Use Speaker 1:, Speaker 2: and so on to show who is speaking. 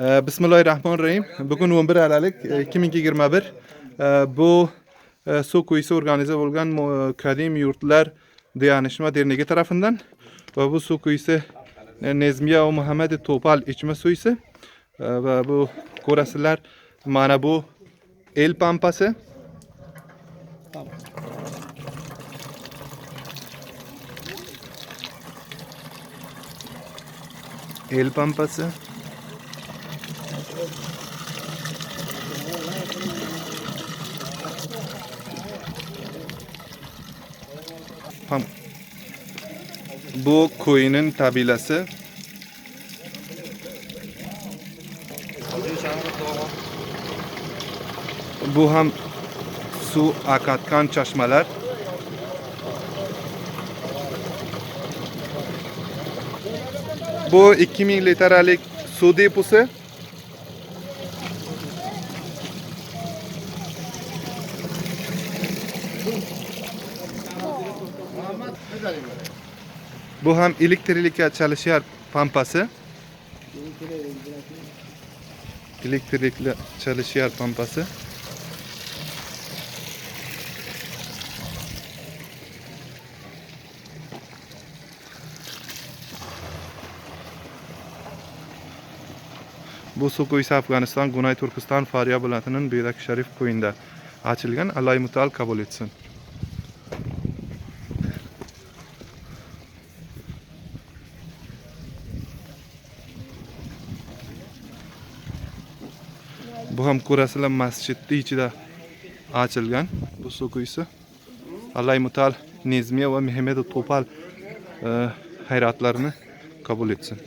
Speaker 1: Ee, Bismillahirrahmanirrahim. Bugün 11 Aralık e, 2021. Ee, Bu e, su kuyusu organize olgan mu- kadim yurtlar dayanışma derneği tarafından ve bu su kuyusu e, Nezmiye ve Muhammed Topal suyusu Ee, ve bu kurasılar mana bu el pampası el pampası Pam. Bu koyunun tabilası. Bu ham su akatkan çeşmeler. Bu 2000 litrelik su deposu. Bu ham elektrikle çalışıyor pampası. Elektrikle çalışıyor pampası. Bu su kuyusu Afganistan, Güney Türkistan, Faryab viloyatining Bedak Sharif ko'yinda ochilgan. Alloh mutal qabul etsin. Bu ham ko'rasizlar masjidni ichida ochilgan bu suv kuyusi. Alloh mutal Nezmiya va Muhammad Topal e, hayratlarini qabul etsin.